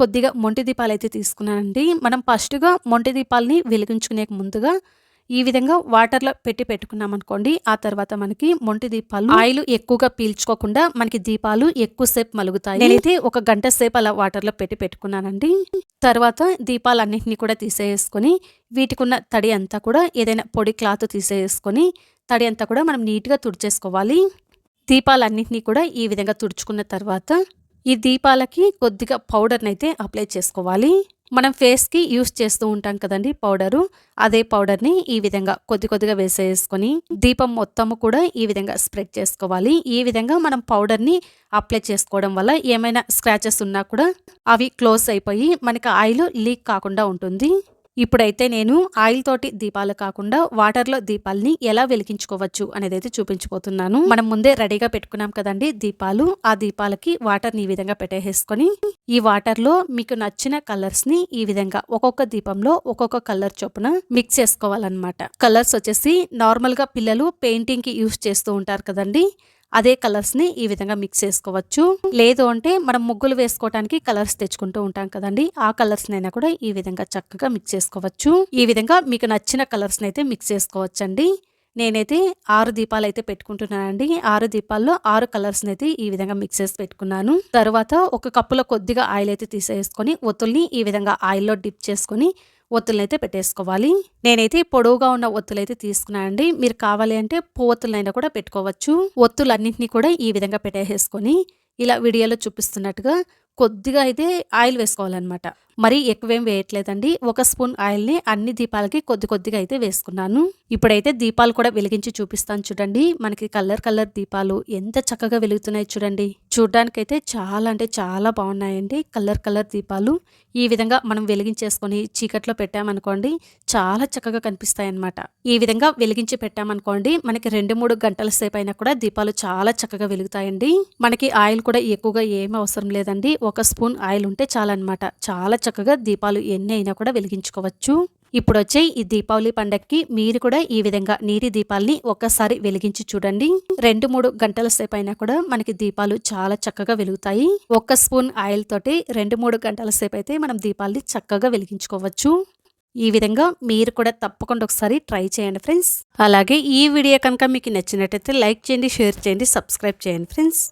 కొద్దిగా మొంటి దీపాలు అయితే తీసుకున్నానండి. మనం ఫస్ట్గా మొంటి దీపాలని వెలిగించుకునే ముందుగా ఈ విధంగా వాటర్లో పెట్టి పెట్టుకున్నాం అనుకోండి ఆ తర్వాత మనకి మొంటి దీపాలు ఆయిల్ ఎక్కువగా పీల్చుకోకుండా మనకి దీపాలు ఎక్కువసేపు మలుగుతాయి. నేనైతే ఒక గంట సేపు అలా వాటర్లో పెట్టి పెట్టుకున్నానండి. తర్వాత దీపాలన్నింటినీ కూడా తీసేసుకొని వీటికున్న తడి అంతా కూడా ఏదైనా పొడి క్లాత్ తీసేసుకొని తడి అంతా కూడా మనం నీట్గా తుడిచేసుకోవాలి. దీపాలన్నింటినీ కూడా ఈ విధంగా తుడుచుకున్న తర్వాత ఈ దీపాలకి కొద్దిగా పౌడర్ని అయితే అప్లై చేసుకోవాలి. మనం ఫేస్కి యూస్ చేస్తూ ఉంటాం కదండి పౌడరు. అదే పౌడర్ని ఈ విధంగా కొద్ది కొద్దిగా వేసేసుకొని దీపం మొత్తము కూడా ఈ విధంగా స్ప్రెడ్ చేసుకోవాలి. ఈ విధంగా మనం పౌడర్ని అప్లై చేసుకోవడం వల్ల ఏమైనా స్క్రాచెస్ ఉన్నా కూడా అవి క్లోజ్ అయిపోయి మనకి ఆయిల్ లీక్ కాకుండా ఉంటుంది. ఇప్పుడైతే నేను ఆయిల్ తోటి దీపాలు కాకుండా వాటర్లో దీపాలని ఎలా వెలిగించుకోవచ్చు అనేది అయితే చూపించబోతున్నాను. మనం ముందే రెడీగా పెట్టుకున్నాం కదండి దీపాలు. ఆ దీపాలకి వాటర్ని ఈ విధంగా పెట్టేసుకొని ఈ వాటర్లో మీకు నచ్చిన కలర్స్ని ఈ విధంగా ఒక్కొక్క దీపంలో ఒక్కొక్క కలర్ చొప్పున మిక్స్ చేసుకోవాలన్నమాట. కలర్స్ వచ్చేసి నార్మల్గా పిల్లలు పెయింటింగ్కి యూస్ చేస్తూ ఉంటారు కదండి. అదే కలర్స్ని ఈ విధంగా మిక్స్ చేసుకోవచ్చు. లేదు అంటే మనం ముగ్గులు వేసుకోవడానికి కలర్స్ తెచ్చుకుంటూ ఉంటాం కదండి. ఆ కలర్స్ నైనా కూడా ఈ విధంగా చక్కగా మిక్స్ చేసుకోవచ్చు. ఈ విధంగా మీకు నచ్చిన కలర్స్ని అయితే మిక్స్ చేసుకోవచ్చండి. నేనైతే ఆరు దీపాలు అయితే పెట్టుకుంటున్నానండి. ఆరు దీపాల్లో ఆరు కలర్స్ని అయితే ఈ విధంగా మిక్స్ చేసి పెట్టుకున్నాను. తర్వాత ఒక కప్పులో కొద్దిగా ఆయిల్ అయితే తీసేసుకొని ఒత్తుల్ని ఈ విధంగా ఆయిల్లో డిప్ చేసుకొని ఒత్తులనైతే పెట్టేసుకోవాలి. నేనైతే పొడవుగా ఉన్న ఒత్తులు అయితే తీసుకున్నానండి మీరు కావాలి అంటే ఒత్తులైనా కూడా పెట్టుకోవచ్చు. ఒత్తులన్నింటినీ కూడా ఈ విధంగా పెట్టేసుకొని ఇలా వీడియోలో చూపిస్తున్నట్టుగా కొద్దిగా అయితే ఆయిల్ వేసుకోవాలన్నమాట. మరి ఎక్కువేం వేయట్లేదండి. ఒక స్పూన్ ఆయిల్ని అన్ని దీపాలకి కొద్ది కొద్దిగా అయితే వేసుకున్నాను. ఇప్పుడైతే దీపాలు కూడా వెలిగించి చూపిస్తాను చూడండి. మనకి కలర్ కలర్ దీపాలు ఎంత చక్కగా వెలుగుతున్నాయి చూడండి. చూడడానికైతే చాలా అంటే చాలా బాగున్నాయండి కలర్ కలర్ దీపాలు. ఈ విధంగా మనం వెలిగించేసుకొని చీకట్లో పెట్టామనుకోండి చాలా చక్కగా కనిపిస్తాయి అన్నమాట ఈ విధంగా వెలిగించి పెట్టామనుకోండి మనకి రెండు మూడు గంటల సేపు అయినా కూడా దీపాలు చాలా చక్కగా వెలుగుతాయండి. మనకి ఆయిల్ కూడా ఎక్కువగా ఏమీ అవసరం లేదండి. ఒక స్పూన్ ఆయిల్ ఉంటే చాలన్నమాట. చాలా చక్కగా దీపాలు ఎన్ని అయినా కూడా వెలిగించుకోవచ్చు. ఇప్పుడు వచ్చే ఈ దీపావళి పండగకి మీరు కూడా ఈ విధంగా నీటి దీపాల్ని ఒక్కసారి వెలిగించి చూడండి. రెండు మూడు గంటల సేపు అయినా కూడా మనకి దీపాలు చాలా చక్కగా వెలుగుతాయి. ఒక్క స్పూన్ ఆయిల్ తోటి రెండు మూడు గంటల సేపు అయితే మనం దీపాల్ని చక్కగా వెలిగించుకోవచ్చు. ఈ విధంగా మీరు కూడా తప్పకుండా ఒకసారి ట్రై చేయండి ఫ్రెండ్స్. అలాగే ఈ వీడియో కనుక మీకు నచ్చినట్టయితే లైక్ చేయండి షేర్ చేయండి సబ్స్క్రైబ్ చేయండి ఫ్రెండ్స్.